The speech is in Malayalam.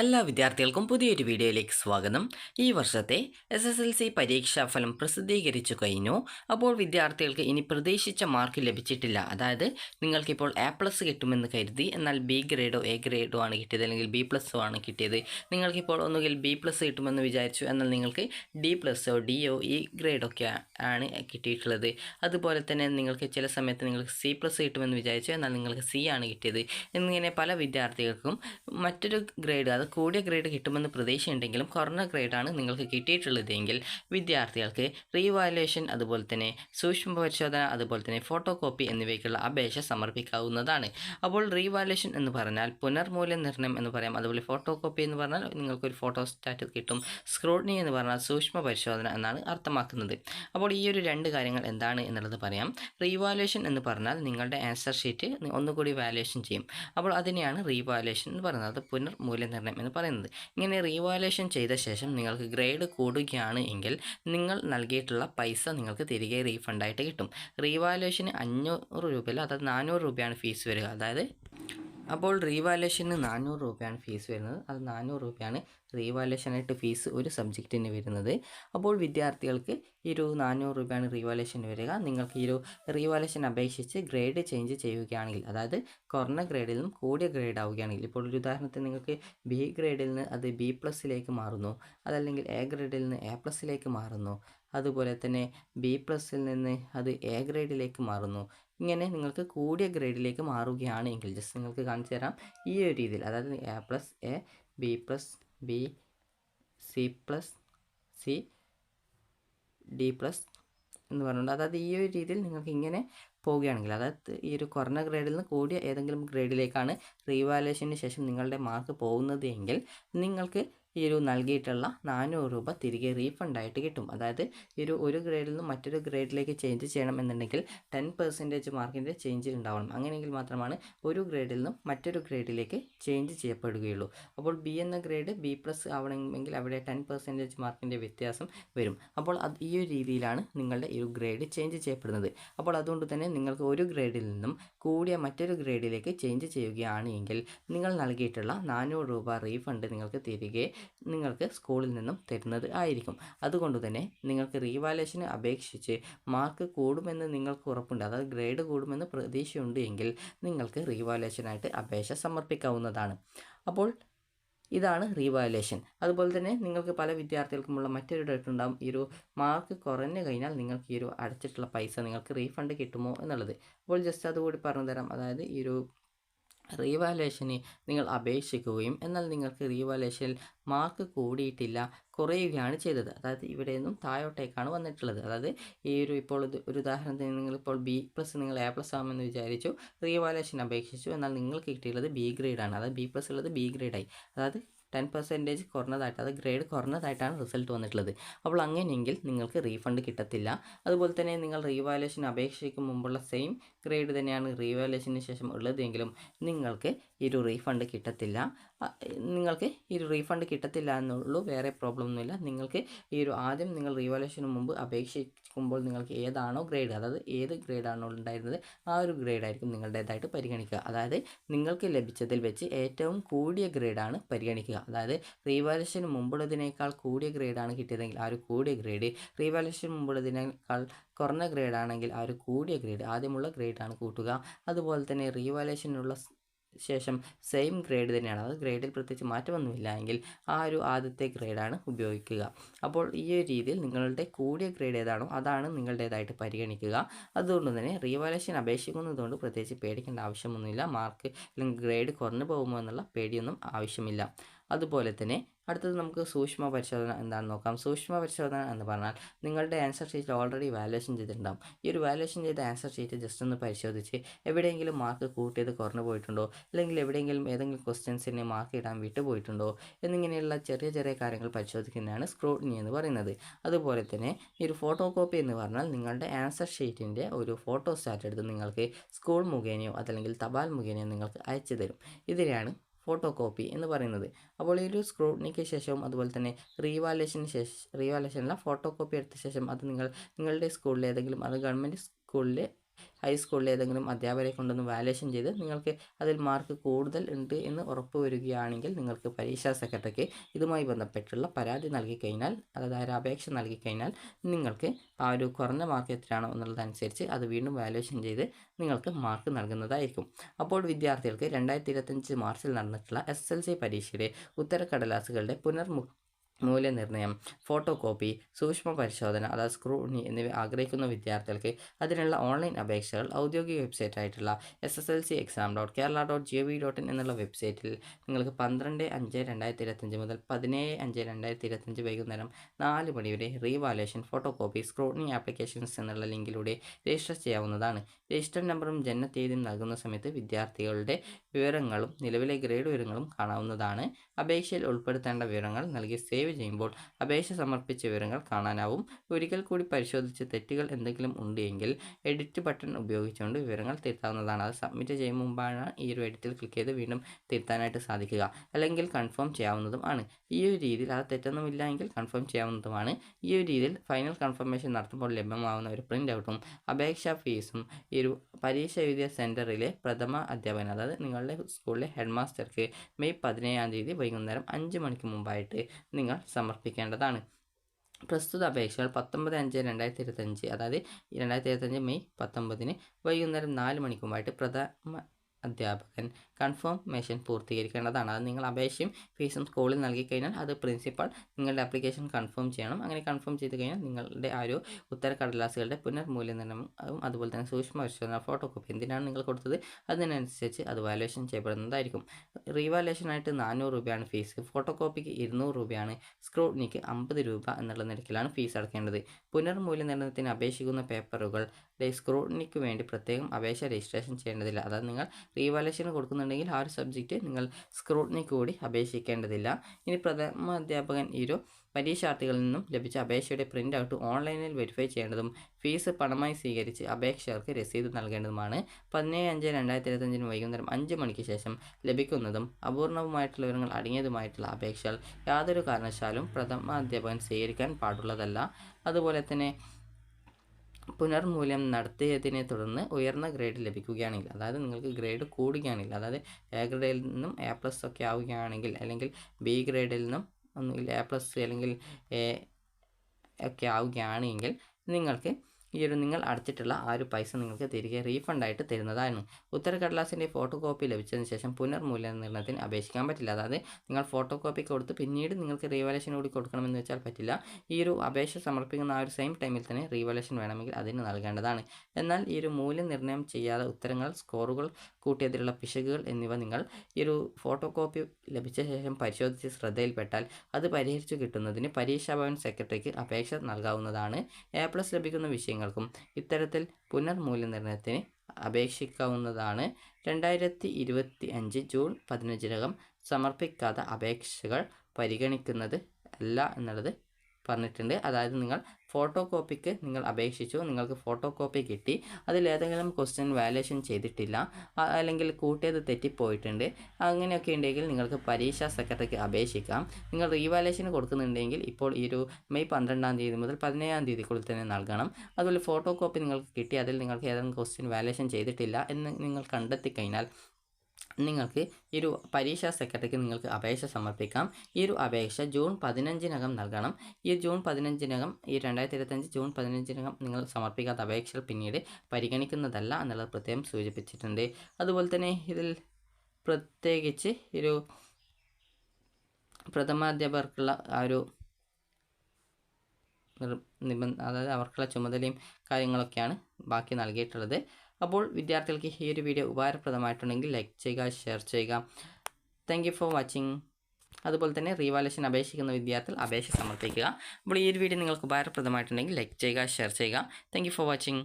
എല്ലാ വിദ്യാർത്ഥികൾക്കും പുതിയൊരു വീഡിയോയിലേക്ക് സ്വാഗതം. ഈ വർഷത്തെ എസ് എസ് എൽ സി പരീക്ഷാഫലം പ്രസിദ്ധീകരിച്ചു കഴിഞ്ഞു. അപ്പോൾ വിദ്യാർത്ഥികൾക്ക് ഇനി പ്രതീക്ഷിച്ച മാർക്ക് ലഭിച്ചിട്ടില്ല. അതായത് നിങ്ങൾക്കിപ്പോൾ എ പ്ലസ് കിട്ടുമെന്ന് കരുതി എന്നാൽ ബി ഗ്രേഡോ എ ഗ്രേഡോ ആണ് കിട്ടിയത് അല്ലെങ്കിൽ ബി പ്ലസോ ആണ് കിട്ടിയത്. നിങ്ങൾക്കിപ്പോൾ ഒന്നുകിൽ ബി പ്ലസ് കിട്ടുമെന്ന് വിചാരിച്ചു എന്നാൽ നിങ്ങൾക്ക് ഡി പ്ലസോ ഡിയോ ഇ ഗ്രേഡൊക്കെ ആണ് കിട്ടിയിട്ടുള്ളത്. അതുപോലെ തന്നെ നിങ്ങൾക്ക് ചില സമയത്ത് നിങ്ങൾക്ക് സി പ്ലസ് കിട്ടുമെന്ന് വിചാരിച്ചു എന്നാൽ നിങ്ങൾക്ക് സി ആണ് കിട്ടിയത്. എന്നിങ്ങനെ പല വിദ്യാർത്ഥികൾക്കും മറ്റൊരു ഗ്രേഡ് അത് കൂടിയ ഗ്രേഡ് കിട്ടുമെന്ന് പ്രതീക്ഷയുണ്ടെങ്കിലും കുറഞ്ഞ ഗ്രേഡാണ് നിങ്ങൾക്ക് കിട്ടിയിട്ടുള്ളതെങ്കിൽ വിദ്യാർത്ഥികൾക്ക് റീവാലുവേഷൻ അതുപോലെ തന്നെ സൂക്ഷ്മ പരിശോധന അതുപോലെ തന്നെ ഫോട്ടോ കോപ്പി എന്നിവയ്ക്കുള്ള അപേക്ഷ സമർപ്പിക്കാവുന്നതാണ്. അപ്പോൾ റീവാലുവേഷൻ എന്ന് പറഞ്ഞാൽ പുനർമൂല്യനിർണയം എന്ന് പറയാം. അതുപോലെ ഫോട്ടോ കോപ്പി എന്ന് പറഞ്ഞാൽ നിങ്ങൾക്കൊരു ഫോട്ടോ സ്റ്റാറ്റ് കിട്ടും. സ്ക്രൂട്ടിനി എന്ന് പറഞ്ഞാൽ സൂക്ഷ്മ പരിശോധന എന്നാണ് അർത്ഥമാക്കുന്നത്. അപ്പോൾ ഈ ഒരു രണ്ട് കാര്യങ്ങൾ എന്താണ് എന്നുള്ളത് പറയാം. റീവാലുവേഷൻ എന്ന് പറഞ്ഞാൽ നിങ്ങളുടെ ആൻസർ ഷീറ്റ് ഒന്നുകൂടി വാലുവേഷൻ ചെയ്യും. അപ്പോൾ അതിനെയാണ് റീവാലുവേഷൻ എന്ന് പറയുന്നത്. പുനർമൂല്യനിർണയം. എന്ന് പറയുന്നത്. ഇങ്ങനെ റീവാലുവേഷൻ ചെയ്ത ശേഷം നിങ്ങൾക്ക് ഗ്രേഡ് കൂടുകയാണ് എങ്കിൽ നിങ്ങൾ നൽകിയിട്ടുള്ള പൈസ നിങ്ങൾക്ക് തിരികെ റീഫണ്ടായിട്ട് കിട്ടും. റീവാലുവേഷന് അഞ്ഞൂറ് രൂപയിൽ അതായത് നാനൂറ് രൂപയാണ് ഫീസ് വരിക. അതായത് അപ്പോൾ റീവാലുവേഷന് നാനൂറ് രൂപയാണ് ഫീസ് വരുന്നത്. അത് നാനൂറ് രൂപയാണ് റീവാലുവേഷനായിട്ട് ഫീസ് ഒരു സബ്ജക്റ്റിന് വരുന്നത്. അപ്പോൾ വിദ്യാർത്ഥികൾക്ക് ഈ ഒരു നാനൂറ് രൂപയാണ് റീവാലുവേഷൻ വരിക. നിങ്ങൾക്ക് ഈ ഒരു റീവാലുവേഷൻ അപേക്ഷിച്ച് ഗ്രേഡ് ചേഞ്ച് ചെയ്യുകയാണെങ്കിൽ അതായത് കുറഞ്ഞ ഗ്രേഡിൽ നിന്നും കൂടിയ ഗ്രേഡ് ആവുകയാണെങ്കിൽ ഇപ്പോൾ ഒരു ഉദാഹരണത്തിന് നിങ്ങൾക്ക് ബി ഗ്രേഡിൽ നിന്ന് അത് ബി പ്ലസ്സിലേക്ക് മാറുന്നു അതല്ലെങ്കിൽ എ ഗ്രേഡിൽ നിന്ന് എ പ്ലസ്സിലേക്ക് മാറുന്നു അതുപോലെ തന്നെ ബി പ്ലസ്സിൽ നിന്ന് അത് എ ഗ്രേഡിലേക്ക് മാറുന്നു ഇങ്ങനെ നിങ്ങൾക്ക് കൂടിയ ഗ്രേഡിലേക്ക് മാറുകയാണ് എങ്കിൽ ജസ്റ്റ് നിങ്ങൾക്ക് കാണിച്ചു തരാം. ഈ ഒരു രീതിയിൽ അതായത് A plus A B plus B C plus C D plus എന്ന് പറഞ്ഞുകൊണ്ട് അതായത് ഈ ഒരു രീതിയിൽ നിങ്ങൾക്ക് ഇങ്ങനെ പോവുകയാണെങ്കിൽ അതായത് ഈ ഒരു കുറഞ്ഞ ഗ്രേഡിൽ നിന്ന് കൂടിയ ഏതെങ്കിലും ഗ്രേഡിലേക്കാണ് റീവാലുവേഷന് ശേഷം നിങ്ങളുടെ മാർക്ക് പോകുന്നത് എങ്കിൽ നിങ്ങൾക്ക് ഈ ഒരു നൽകിയിട്ടുള്ള നാനൂറ് രൂപ തിരികെ റീഫണ്ടായിട്ട് കിട്ടും. അതായത് ഈ ഒരു ഒരു ഗ്രേഡിൽ നിന്ന് മറ്റൊരു ഗ്രേഡിലേക്ക് ചേഞ്ച് ചെയ്യണമെന്നുണ്ടെങ്കിൽ ടെൻ പെർസെന്റേജ് മാർക്കിന്റെ ചേഞ്ചിൽ ഉണ്ടാവണം അങ്ങനെയെങ്കിൽ മാത്രമാണ് ഒരു ഗ്രേഡിൽ നിന്നും മറ്റൊരു ഗ്രേഡിലേക്ക് ചേഞ്ച് ചെയ്യപ്പെടുകയുള്ളൂ. അപ്പോൾ ബി എന്ന ഗ്രേഡ് ബി പ്ലസ് ആവണമെങ്കിൽ അവിടെ ടെൻ പെർസെന്റേജ് മാർക്കിന്റെ വ്യത്യാസം വരും. അപ്പോൾ അത് ഈ ഒരു രീതിയിലാണ് നിങ്ങളുടെ ഈ ഒരു ഗ്രേഡ് ചേഞ്ച് ചെയ്യപ്പെടുന്നത്. അപ്പോൾ അതുകൊണ്ട് തന്നെ നിങ്ങൾക്ക് ഒരു ഗ്രേഡിൽ നിന്നും കൂടിയ മറ്റൊരു ഗ്രേഡിലേക്ക് ചേഞ്ച് ചെയ്യുകയാണ് എങ്കിൽ നിങ്ങൾ നൽകിയിട്ടുള്ള നാനൂറ് രൂപ റീഫണ്ട് നിങ്ങൾക്ക് തിരികെ നിങ്ങൾക്ക് സ്കൂളിൽ നിന്നും തരുന്നത് ആയിരിക്കും. അതുകൊണ്ട് തന്നെ നിങ്ങൾക്ക് റീവാലേഷന് അപേക്ഷിച്ച് മാർക്ക് കൂടുമെന്ന് നിങ്ങൾക്ക് ഉറപ്പുണ്ട്. അതായത് ഗ്രേഡ് കൂടുമെന്ന് പ്രതീക്ഷയുണ്ട് എങ്കിൽ നിങ്ങൾക്ക് റീവാലേഷനായിട്ട് അപേക്ഷ സമർപ്പിക്കാവുന്നതാണ്. അപ്പോൾ ഇതാണ് റീവാലേഷൻ അതുപോലെ തന്നെ നിങ്ങൾക്ക് പല വിദ്യാർത്ഥികൾക്കുമുള്ള മറ്റൊരു ഡൗട്ട് ഉണ്ടാകും ഈ ഒരു മാർക്ക് കുറഞ്ഞു കഴിഞ്ഞാൽ നിങ്ങൾക്ക് ഈ ഒരു അടച്ചിട്ടുള്ള പൈസ നിങ്ങൾക്ക് റീഫണ്ട് കിട്ടുമോ എന്നുള്ളത്. അപ്പോൾ ജസ്റ്റ് അതുകൂടി പറഞ്ഞു തരാം അതായത് ഈ ഒരു റീവാലുവേഷന് നിങ്ങൾ അപേക്ഷിക്കുകയും എന്നാൽ നിങ്ങൾക്ക് റീവാലേഷനിൽ മാർക്ക് കൂടിയിട്ടില്ല കുറയുകയാണ് ചെയ്തത്. അതായത് ഇവിടെ നിന്നും താഴോട്ടേക്കാണ് വന്നിട്ടുള്ളത്. അതായത് ഈ ഒരു ഇപ്പോൾ ഒരു ഉദാഹരണത്തിന് നിങ്ങളിപ്പോൾ ബി പ്ലസ് നിങ്ങൾ എ പ്ലസ് ആകുമെന്ന് വിചാരിച്ചു റീവാലേഷൻ അപേക്ഷിച്ചു എന്നാൽ നിങ്ങൾക്ക് കിട്ടിയുള്ളത് ബി ഗ്രേഡാണ് അതായത് ബി പ്ലസ് ഉള്ളത് ബി ഗ്രേഡായി അതായത് ടെൻ പെർസെന്റേജ് കുറഞ്ഞതായിട്ട് അത് ഗ്രേഡ് കുറഞ്ഞതായിട്ടാണ് റിസൾട്ട് വന്നിട്ടുള്ളത്. അപ്പോൾ അങ്ങനെയെങ്കിൽ നിങ്ങൾക്ക് റീഫണ്ട് കിട്ടത്തില്ല. അതുപോലെ തന്നെ നിങ്ങൾ റീവാലേഷൻ അപേക്ഷയ്ക്ക് മുമ്പുള്ള സെയിം ഗ്രേഡ് തന്നെയാണ് റീവാലുവേഷന് ശേഷം ഉള്ളതെങ്കിലും നിങ്ങൾക്ക് ഒരു റീഫണ്ട് കിട്ടത്തില്ല. നിങ്ങൾക്ക് ഈ ഒരു റീഫണ്ട് കിട്ടത്തില്ല എന്നുള്ളൂ വേറെ പ്രോബ്ലം ഒന്നുമില്ല. നിങ്ങൾക്ക് ഈ ഒരു ആദ്യം നിങ്ങൾ റീവാലുവേഷന് മുമ്പ് അപേക്ഷിക്കുമ്പോൾ നിങ്ങൾക്ക് ഏതാണോ ഗ്രേഡ് അതായത് ഏത് ഗ്രേഡാണോ ഉണ്ടായിരുന്നത് ആ ഒരു ഗ്രേഡായിരിക്കും നിങ്ങളുടേതായിട്ട് പരിഗണിക്കുക. അതായത് നിങ്ങൾക്ക് ലഭിച്ചതിൽ വെച്ച് ഏറ്റവും കൂടിയ ഗ്രേഡാണ് പരിഗണിക്കുക. അതായത് റീവാലുവേഷന് മുമ്പുള്ളതിനേക്കാൾ കൂടിയ ഗ്രേഡാണ് കിട്ടിയതെങ്കിൽ ആ ഒരു കൂടിയ ഗ്രേഡ് റീവാലുവേഷൻ മുമ്പുള്ളതിനേക്കാൾ കുറഞ്ഞ ഗ്രേഡാണെങ്കിൽ ആ ഒരു കൂടിയ ഗ്രേഡ് ആദ്യമുള്ള ഗ്രേഡാണ് കൂട്ടുക. അതുപോലെ തന്നെ റീവാലേഷനുള്ള ശേഷം സെയിം ഗ്രേഡ് തന്നെയാണ്. അത് ഗ്രേഡിൽ പ്രത്യേകിച്ച് മാറ്റമൊന്നുമില്ല എങ്കിൽ ആ ഒരു ആദ്യത്തെ ഗ്രേഡാണ് ഉപയോഗിക്കുക. അപ്പോൾ ഈ ഒരു രീതിയിൽ നിങ്ങളുടെ കൂടിയ ഗ്രേഡ് ഏതാണോ അതാണ് നിങ്ങളുടേതായിട്ട് പരിഗണിക്കുക. അതുകൊണ്ട് തന്നെ റീവാലേഷൻ അപേക്ഷിക്കുന്നതുകൊണ്ട് പ്രത്യേകിച്ച് പേടിക്കേണ്ട ആവശ്യമൊന്നുമില്ല. മാർക്ക് അല്ലെങ്കിൽ ഗ്രേഡ് കുറഞ്ഞു പോകുമോ എന്നുള്ള പേടിയൊന്നും ആവശ്യമില്ല. അതുപോലെ തന്നെ അടുത്തത് നമുക്ക് സൂക്ഷ്മ പരിശോധന എന്താണെന്ന് നോക്കാം. സൂക്ഷ്മ പരിശോധന എന്ന് പറഞ്ഞാൽ നിങ്ങളുടെ ആൻസർ ഷീറ്റ് ഓൾറെഡി വാലുവേഷൻ ചെയ്തിട്ടുണ്ടാകും ഈ ഒരു വാലുവേഷൻ ചെയ്ത ആൻസർ ഷീറ്റ് ജസ്റ്റ് ഒന്ന് പരിശോധിച്ച് എവിടെയെങ്കിലും മാർക്ക് കൂട്ടിയത് കുറഞ്ഞു പോയിട്ടുണ്ടോ? അല്ലെങ്കിൽ എവിടെയെങ്കിലും ഏതെങ്കിലും ക്വസ്റ്റ്യൻസിന് മാർക്ക് ഇടാൻ വിട്ടുപോയിട്ടുണ്ടോ എന്നിങ്ങനെയുള്ള ചെറിയ ചെറിയ കാര്യങ്ങൾ പരിശോധിക്കുന്നതാണ് സ്ക്രൂട്ടിനി എന്ന് പറയുന്നത്. അതുപോലെ തന്നെ ഈ ഒരു ഫോട്ടോ കോപ്പി എന്ന് പറഞ്ഞാൽ നിങ്ങളുടെ ആൻസർ ഷീറ്റിന്റെ ഒരു ഫോട്ടോ സ്റ്റാറ്റ് എടുത്ത് നിങ്ങൾക്ക് സ്കൂൾ മുഖേനയോ അതല്ലെങ്കിൽ തപാൽ മുഖേനയോ നിങ്ങൾക്ക് അയച്ചു തരും. ഇതിനെയാണ് ഫോട്ടോ കോപ്പി എന്ന് പറയുന്നത്. അപ്പോൾ ഈ ഒരു സ്ക്രൂട്ടിനിക്ക് ശേഷവും അതുപോലെ തന്നെ റീവാലേഷന് ശേഷം റീവാലുവേഷനല്ല ഫോട്ടോ കോപ്പി എടുത്ത ശേഷം അത് നിങ്ങൾ നിങ്ങളുടെ സ്കൂളിൽ ഏതെങ്കിലും അത് ഗവൺമെന്റ് സ്കൂളിൽ ഹൈസ്കൂളിലെ ഏതെങ്കിലും അധ്യാപകരെ കൊണ്ടൊന്ന് വാലേഷൻ ചെയ്ത് നിങ്ങൾക്ക് അതിൽ മാർക്ക് കൂടുതൽ ഉണ്ട് എന്ന് ഉറപ്പ് വരികയാണെങ്കിൽ നിങ്ങൾക്ക് പരീക്ഷാ സെക്രട്ടറിക്ക് ഇതുമായി ബന്ധപ്പെട്ടുള്ള പരാതി നൽകി കഴിഞ്ഞാൽ അതായത് അപേക്ഷ നൽകിക്കഴിഞ്ഞാൽ നിങ്ങൾക്ക് ആ ഒരു കുറഞ്ഞ മാർക്ക് എത്രയാണോ എന്നുള്ളതനുസരിച്ച് അത് വീണ്ടും വാലുവേഷൻ ചെയ്ത് നിങ്ങൾക്ക് മാർക്ക് നൽകുന്നതായിരിക്കും. അപ്പോൾ വിദ്യാർത്ഥികൾക്ക് രണ്ടായിരത്തി ഇരുപത്തഞ്ച് മാർച്ചിൽ നടന്നിട്ടുള്ള എസ് എൽ സി പരീക്ഷയുടെ ഉത്തരക്കടലാസുകളുടെ പുനർമു മൂല്യനിർണയം ഫോട്ടോ കോപ്പി സൂക്ഷ്മ പരിശോധന അതായത് സ്ക്രൂണി എന്നിവ ആഗ്രഹിക്കുന്ന വിദ്യാർത്ഥികൾക്ക് അതിനുള്ള ഓൺലൈൻ അപേക്ഷകൾ ഔദ്യോഗിക വെബ്സൈറ്റായിട്ടുള്ള S S L C exam dot Kerala dot G V dot in എന്നുള്ള വെബ്സൈറ്റിൽ നിങ്ങൾക്ക് പന്ത്രണ്ട് അഞ്ച് രണ്ടായിരത്തി ഇരുപത്തഞ്ച് മുതൽ പതിനേഴ് അഞ്ച് രണ്ടായിരത്തി ഇരുപത്തഞ്ച് വൈകുന്നേരം നാല് മണി വരെ revaluation photo copy scrutiny applications എന്നുള്ള ലിങ്കിലൂടെ രജിസ്റ്റർ ചെയ്യാവുന്നതാണ്. രജിസ്റ്റർ നമ്പറും ജനനത്തീയതിയും നൽകുന്ന സമയത്ത് വിദ്യാർത്ഥികളുടെ വിവരങ്ങളും നിലവിലെ ഗ്രേഡ് വിവരങ്ങളും കാണാവുന്നതാണ്. അപേക്ഷയിൽ ഉൾപ്പെടുത്തേണ്ട വിവരങ്ങൾ നൽകി സേവ് ചെയ്യുമ്പോൾ അപേക്ഷ സമർപ്പിച്ച വിവരങ്ങൾ കാണാനാവും. ഒരിക്കൽ കൂടി പരിശോധിച്ച് തെറ്റുകൾ എന്തെങ്കിലും ഉണ്ടെങ്കിൽ എഡിറ്റ് ബട്ടൺ ഉപയോഗിച്ചുകൊണ്ട് വിവരങ്ങൾ തിരുത്താവുന്നതാണ്. അത് സബ്മിറ്റ് ചെയ്യും മുമ്പാണ് ഈ ഒരു എഡിറ്റിൽ ക്ലിക്ക് ചെയ്ത് വീണ്ടും തിരുത്താനായിട്ട് സാധിക്കുക. അല്ലെങ്കിൽ കൺഫേം ചെയ്യാവുന്നതും ആണ്. ഈ ഒരു രീതിയിൽ അത് തെറ്റൊന്നുമില്ല എങ്കിൽ കൺഫേം ചെയ്യാവുന്നതുമാണ്. ഈ ഒരു രീതിയിൽ ഫൈനൽ കൺഫർമേഷൻ നടത്തുമ്പോൾ ലഭ്യമാവുന്ന ഒരു പ്രിന്റ് ഔട്ടും അപേക്ഷാ ഫീസും ഈ ഒരു പരീക്ഷ എഴുതിയ സെന്ററിലെ പ്രഥമ അധ്യാപകൻ അതായത് നിങ്ങളുടെ സ്കൂളിലെ ഹെഡ് മാസ്റ്റർക്ക് മെയ് പതിനേഴാം തീയതി വൈകുന്നേരം അഞ്ച് മണിക്ക് മുമ്പായിട്ട് നിങ്ങൾ സമർപ്പിക്കേണ്ടതാണ്. പ്രസ്തുത അപേക്ഷകൾ പത്തൊമ്പത് അഞ്ച് രണ്ടായിരത്തി ഇരുപത്തഞ്ച് അതായത് രണ്ടായിരത്തി ഇരുപത്തഞ്ച് മെയ് പത്തൊമ്പതിന് വൈകുന്നേരം നാല് മണിക്കുമായിട്ട് പ്രഥമ അധ്യാപകൻ കൺഫർമേഷൻ പൂർത്തീകരിക്കേണ്ടതാണ്. അത് നിങ്ങൾ അപേക്ഷയും ഫീസും സ്കൂളിൽ നൽകി കഴിഞ്ഞാൽ അത് പ്രിൻസിപ്പൽ നിങ്ങളുടെ ആപ്ലിക്കേഷൻ കൺഫേം ചെയ്യണം. അങ്ങനെ കൺഫേം ചെയ്ത് കഴിഞ്ഞാൽ നിങ്ങളുടെ ആ ഒരു ഉത്തരക്കടലാസുകളുടെ പുനർമൂല്യനിർണയവും അതുപോലെ തന്നെ സൂക്ഷ്മ പരിശോധന ഫോട്ടോ കോപ്പി എന്തിനാണ് നിങ്ങൾ കൊടുത്തത്? അതിനനുസരിച്ച് അത് വാലുവേഷൻ ചെയ്യപ്പെടുന്നതായിരിക്കും. റീവാലുവേഷനായിട്ട് നാനൂറ് രൂപയാണ് ഫീസ് ഫോട്ടോ കോപ്പിക്ക് ഇരുന്നൂറ് രൂപയാണ്. സ്ക്രൂട്ടിനിക്ക് അമ്പത് രൂപ എന്നുള്ള നിരക്കിലാണ് ഫീസ് അടക്കേണ്ടത്. പുനർമൂല്യനിർണയത്തിന് അപേക്ഷിക്കുന്ന പേപ്പറുകൾ സ്ക്രൂട്ടിനിക്ക് വേണ്ടി പ്രത്യേകം അപേക്ഷ രജിസ്ട്രേഷൻ ചെയ്യേണ്ടതില്ല. അതായത് നിങ്ങൾ റീവാലുവേഷൻ കൊടുക്കുന്നുണ്ടെങ്കിൽ ആ ഒരു സബ്ജക്റ്റ് നിങ്ങൾ സ്ക്രൂട്ടിനി കൂടി അപേക്ഷിക്കേണ്ടതില്ല. ഇനി പ്രഥമ അധ്യാപകൻ ഒരു പരീക്ഷാർത്ഥികളിൽ നിന്നും ലഭിച്ച അപേക്ഷയുടെ പ്രിന്റ് ഔട്ട് ഓൺലൈനിൽ വെരിഫൈ ചെയ്യേണ്ടതും ഫീസ് പണമായി സ്വീകരിച്ച് അപേക്ഷകർക്ക് രസീത് നൽകേണ്ടതുമാണ്. പതിനേഴ് അഞ്ച് രണ്ടായിരത്തി ഇരുപത്തഞ്ചിന് വൈകുന്നേരം അഞ്ച് മണിക്ക് ശേഷം ലഭിക്കുന്നതും അപൂർണവുമായിട്ടുള്ള വിവരങ്ങൾ അടങ്ങിയതുമായിട്ടുള്ള അപേക്ഷകൾ യാതൊരു കാരണവശാലും പ്രഥമ അധ്യാപകൻ സ്വീകരിക്കാൻ പാടുള്ളതല്ല. അതുപോലെ തന്നെ പുനർമൂല്യം നടത്തിയതിനെ തുടർന്ന് ഉയർന്ന ഗ്രേഡ് ലഭിക്കുകയാണെങ്കിൽ അതായത് നിങ്ങൾക്ക് ഗ്രേഡ് കൂടുകയാണെങ്കിൽ അതായത് എ ഗ്രേഡിൽ നിന്നും എ പ്ലസ് ഒക്കെ ആവുകയാണെങ്കിൽ അല്ലെങ്കിൽ ബി ഗ്രേഡിൽ നിന്നും ഒന്നുകിൽ എ പ്ലസ് അല്ലെങ്കിൽ എ ഒക്കെ ആവുകയാണെങ്കിൽ നിങ്ങൾക്ക് ഈ ഒരു നിങ്ങൾ അടച്ചിട്ടുള്ള ആ ഒരു പൈസ നിങ്ങൾക്ക് തിരികെ റീഫണ്ടായിട്ട് തരുന്നതായിരുന്നു. ഉത്തരക്കടലാസിന്റെ ഫോട്ടോ കോപ്പി ലഭിച്ചതിന് ശേഷം പുനർമൂല്യനിർണയത്തിന് അപേക്ഷിക്കാൻ പറ്റില്ല. അതായത് നിങ്ങൾ ഫോട്ടോ കോപ്പി കൊടുത്ത് പിന്നീട് നിങ്ങൾക്ക് റീവാലേഷൻ കൂടി കൊടുക്കണമെന്ന് വെച്ചാൽ പറ്റില്ല. ഈ ഒരു അപേക്ഷ സമർപ്പിക്കുന്ന ആ ഒരു സെയിം ടൈമിൽ തന്നെ റീവാലേഷൻ വേണമെങ്കിൽ അതിന് നൽകേണ്ടതാണ്. എന്നാൽ ഈ ഒരു മൂല്യനിർണയം ചെയ്യാതെ ഉത്തരങ്ങൾ സ്കോറുകൾ കൂട്ടിയതിലുള്ള പിശകുകൾ എന്നിവ നിങ്ങൾ ഈ ഒരു ഫോട്ടോ കോപ്പി ലഭിച്ച ശേഷം പരിശോധിച്ച് ശ്രദ്ധയിൽപ്പെട്ടാൽ അത് പരിഹരിച്ചു കിട്ടുന്നതിന് പരീക്ഷാഭവൻ സെക്രട്ടറിക്ക് അപേക്ഷ നൽകാവുന്നതാണ്. എ പ്ലസ് ലഭിക്കുന്ന വിഷയങ്ങൾക്കും ഇത്തരത്തിൽ പുനർമൂല്യനിർണയത്തിന് അപേക്ഷിക്കാവുന്നതാണ്. രണ്ടായിരത്തി ഇരുപത്തി അഞ്ച് ജൂൺ പതിനഞ്ചിനകം സമർപ്പിക്കാത്ത അപേക്ഷകൾ പരിഗണിക്കുന്നത് അല്ല എന്നുള്ളത് പറഞ്ഞിട്ടുണ്ട്. അതായത് നിങ്ങൾ ഫോട്ടോ കോപ്പിക്ക് നിങ്ങൾ അപേക്ഷിച്ചു നിങ്ങൾക്ക് ഫോട്ടോ കോപ്പി കിട്ടി അതിലേതെങ്കിലും ക്വസ്റ്റ്യൻ വാലേഷൻ ചെയ്തിട്ടില്ല അല്ലെങ്കിൽ കൂട്ടിയത് തെറ്റിപ്പോയിട്ടുണ്ട് അങ്ങനെയൊക്കെ ഉണ്ടെങ്കിൽ നിങ്ങൾക്ക് പരീക്ഷാ സെക്രട്ടറിക്ക് അപേക്ഷിക്കാം. നിങ്ങൾ റീവാലേഷൻ കൊടുക്കുന്നുണ്ടെങ്കിൽ ഇപ്പോൾ ഈ ഒരു മെയ് പന്ത്രണ്ടാം തീയതി മുതൽ പതിനേഴാം തീയതിക്കുള്ളിൽ തന്നെ നൽകണം. അതുപോലെ ഫോട്ടോ കോപ്പി നിങ്ങൾക്ക് കിട്ടി അതിൽ നിങ്ങൾക്ക് ഏതെങ്കിലും ക്വസ്റ്റ്യൻ വാലേഷൻ ചെയ്തിട്ടില്ല എന്ന് നിങ്ങൾ കണ്ടെത്തി കഴിഞ്ഞാൽ നിങ്ങൾക്ക് ഈ ഒരു പരീക്ഷാ സെക്രട്ടറിക്ക് നിങ്ങൾക്ക് അപേക്ഷ സമർപ്പിക്കാം. ഈ ഒരു അപേക്ഷ ജൂൺ പതിനഞ്ചിനകം നൽകണം. ഈ ജൂൺ പതിനഞ്ചിനകം ഈ രണ്ടായിരത്തി ഇരുപത്തഞ്ച് ജൂൺ പതിനഞ്ചിനകം നിങ്ങൾ സമർപ്പിക്കാത്ത അപേക്ഷകൾ പിന്നീട് പരിഗണിക്കുന്നതല്ല എന്നുള്ളത് പ്രത്യേകം സൂചിപ്പിച്ചിട്ടുണ്ട്. അതുപോലെ തന്നെ ഇതിൽ പ്രത്യേകിച്ച് ഒരു പ്രഥമാധ്യാപകർക്കുള്ള ആ ഒരു നിബന്ധ അതായത് അവർക്കുള്ള ചുമതലയും കാര്യങ്ങളൊക്കെയാണ് ബാക്കി നൽകിയിട്ടുള്ളത്. അപ്പോൾ വിദ്യാർത്ഥികൾക്ക് ഈ ഒരു വീഡിയോ ഉപകാരപ്രദമായിട്ടുണ്ടെങ്കിൽ ലൈക്ക് ചെയ്യുക ഷെയർ ചെയ്യുക. താങ്ക് ഫോർ വാച്ചിങ് അതുപോലെ തന്നെ റീവാലേഷൻ അപേക്ഷിക്കുന്ന വിദ്യാർത്ഥികൾ അപേക്ഷ സമർപ്പിക്കുക. അപ്പോൾ ഈ ഒരു വീഡിയോ നിങ്ങൾക്ക് ഉപകാരപ്രദമായിട്ടുണ്ടെങ്കിൽ ലൈക്ക് ചെയ്യുക ഷെയർ ചെയ്യുക. Thank for watching